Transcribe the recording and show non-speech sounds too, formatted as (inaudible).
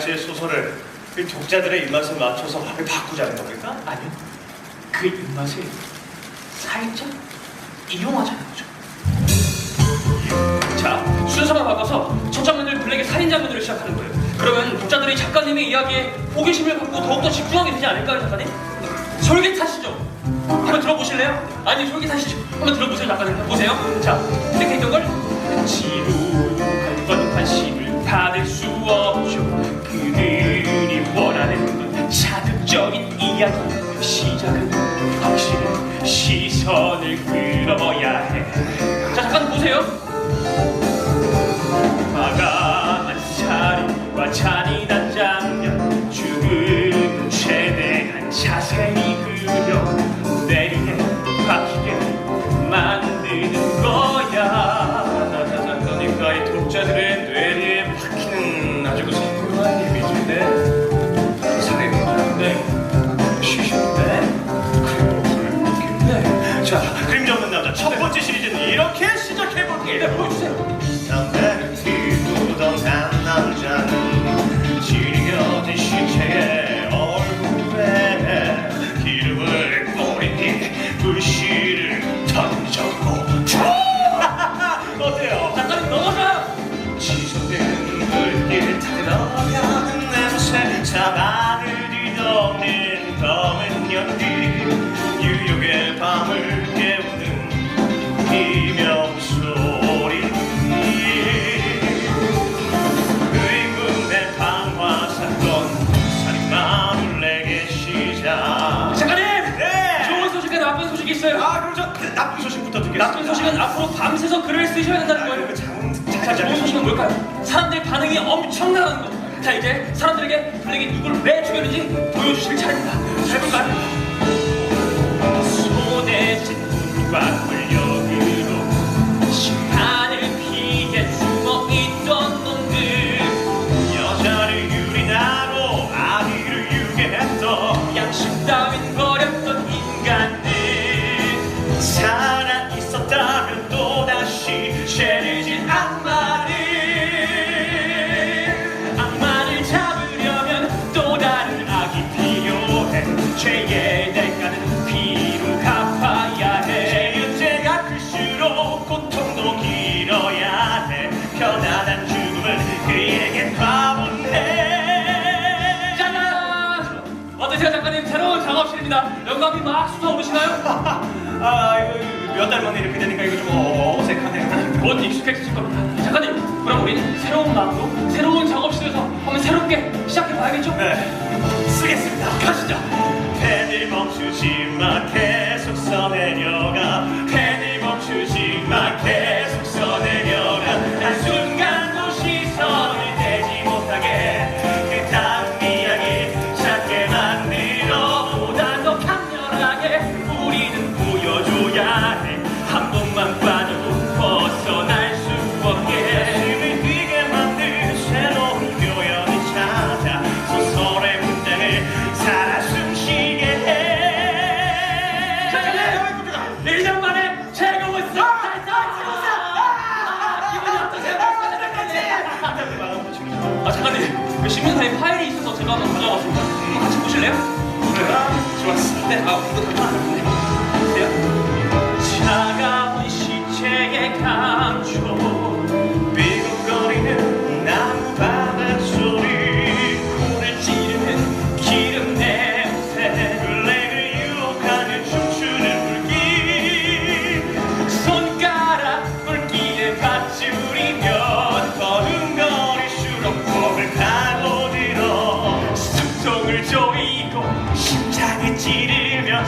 제 소설을 이 독자들의 입맛에 맞춰서 바꾸자는 겁니까? 아니요. 그 입맛을 살짝 이용하자는 거죠. 자, 순서만 바꿔서 첫 장면을 블랙의 살인 장면으로 시작하는 거예요. 그러면 독자들이 작가님의 이야기에 호기심을 갖고 더욱더 집중하게 되지 않을까요, 작가님? 솔깃하시죠? 한번 들어보실래요? 아니, 솔깃하시죠? 한번 들어보세요, 작가님. 보세요. 자, 이렇게 했던 걸 지루한 관심을 받을 수 없 이야기. 시작은 확실히 시선을 끌어야 해. 자, 잠깐 보세요. 담배를 피우던 한 남자는 지겨진 시체의 얼굴에 기름을 뿌린 뒤 불씨를 던졌고 (laughs) 어때요? 작가님 넘어져요 지속되는 불길 타들어가는 냄새 사방을 뒤덮는 검은 연기 뉴욕의 밤을 나쁜 소식부터 듣겠습니다 나쁜 소식은 앞으로 밤새서 글을 쓰셔야 된다는 거예요 장, 자, 좋은 소식은 뭘까요? 사람들 반응이 엄청나다는 거. 자, 이제 사람들에게 블랙이 누구를 왜 죽였는지 보여주실 차례입니다. 잘 볼까요? 손에 쥔 눈과 죄의 대가는 피로 갚아야 해. 죄유죄가 클수록 고통도 길어야 해 편안한 죽음을 그에게 과분해 짜잔! 어떠세요 작가님 새로운 작업실입니다. 영감이 막 솟아오르시나요? (laughs) 아 이거 몇 달 만에 이렇게 되니까 이거 좀 어색하네요 곧 익숙해지실 겁니다. 작가님 그럼 우리는 새로운 마음으로 새로운 작업실에서 한번 새롭게 시작해봐야겠죠? 네 쓰겠습니다 가시죠. 마 계속 써내려가 아 작가님 그 신문사에 파일이 있어서 제가 한번 가져왔습니다. 같이 보실래요? 좋았어 네, 아, 이거 다 심장이 찌르며